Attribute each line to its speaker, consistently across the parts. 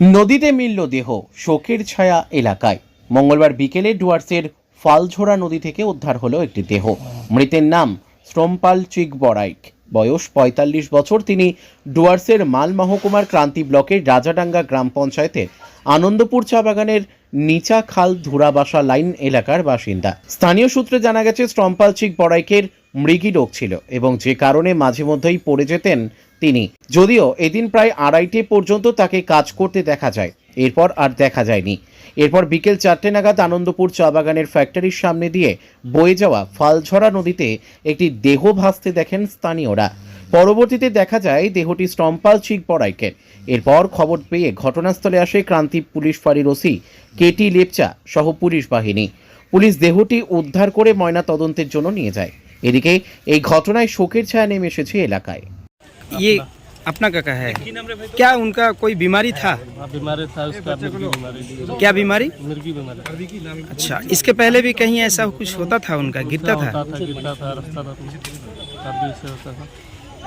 Speaker 1: নদীতে মিলল দেহ, শোকের ছায়া এলাকায়। মঙ্গলবার বিকেলে ডুয়ার্সের ফালঝোড়া নদী থেকে উদ্ধার হলো একটি দেহ। মৃতের নাম শ্রমপাল চিক বড়াইক বয়স পঁয়তাল্লিশ বছর, তিনি ডুয়ার্সের মাল মহকুমার ক্রান্তি ব্লকের রাজাডাঙ্গা গ্রাম পঞ্চায়েতের আনন্দপুর চা বাগানের নিচা খাল ধুরাবাসা লাইন এলাকার বাসিন্দা। স্থানীয় সূত্রে জানা গেছে, শ্রমপাল চিক বড়াইকের মৃগী রোগ ছিল এবং যে কারণে মাঝে মধ্যেই পড়ে যেতেন তিনি। যদিও এদিন প্রায় আড়াইটে পর্যন্ত তাকে কাজ করতে দেখা যায়। এরপর আর দেখা যায়নি। এরপর বিকেল চারটে নাগাদ আনন্দপুর চা বাগানের ফ্যাক্টরির সামনে দিয়ে বয়ে যাওয়া ফালঝরা নদীতে একটি দেহ ভাসতে দেখেন স্থানীয়রা। পরবর্তীতে দেখা যায় দেহটি স্তম্পাল চিক পড়াইকের এরপর খবর পেয়ে ঘটনাস্থলে আসে ক্রান্তি পুলিশ ফাঁড়ির ওসি কেটি লেপচা সহ পুলিশ বাহিনী। পুলিশ দেহটি উদ্ধার করে ময়না তদন্তের জন্য নিয়ে যায়। এদিকে এই ঘটনায় শোকের ছায়া নেমে এসেছে এলাকায়।
Speaker 2: ये अपना। काका है? क्या उनका कोई बीमारी था?
Speaker 3: हाँ, बीमारी था उसका बीमारी
Speaker 2: क्या बीमारी?
Speaker 3: मिर्गी बीमारी।
Speaker 2: अच्छा इसके पहले भी कहीं ऐसा कुछ होता था उनका? गिरता था?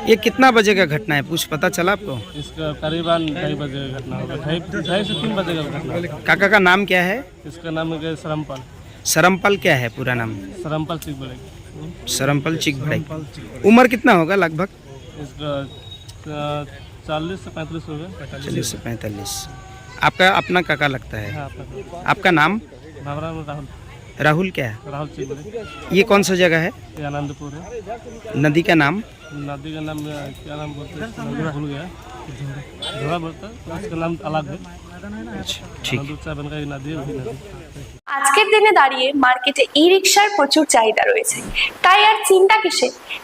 Speaker 2: ये कितना बजे का घटना है? कुछ पता चला आपको?
Speaker 3: इसका करीबन ढाई बजे का घटना ढाई से तीन बजे का घटना
Speaker 2: काका का नाम क्या है?
Speaker 3: इसका नाम है सरमपाल
Speaker 2: सरमपल क्या है? पूरा नाम।
Speaker 3: सरमपाल बोलेंगे
Speaker 2: सरमपल चिक उम्र कितना होगा लगभग?
Speaker 3: चालीस से पैंतालीस हो गया
Speaker 2: चालीस से पैंतालीस आपका अपना काका लगता है
Speaker 3: हाँ अपना
Speaker 2: आपका नाम
Speaker 3: भावरा में राहुल
Speaker 2: राहुल क्या है
Speaker 3: राहुल सिंह बोले
Speaker 2: ये कौन सा जगह है
Speaker 3: ये आनंदपुर है
Speaker 2: नदी का नाम
Speaker 3: नदी का नाम अ, क्या नाम बोलते हैं नदी भूल गया धोरा बोलता है उसका नाम अलग है
Speaker 2: अच्छा ठीक है
Speaker 3: आनंदपुर साहब का ये नदी है वही नदी
Speaker 4: আজকের দিনে দাঁড়িয়ে মার্কেটে ই রিক্সার প্রচুর চাহিদা রয়েছে তাই আর চিন্তা কিসে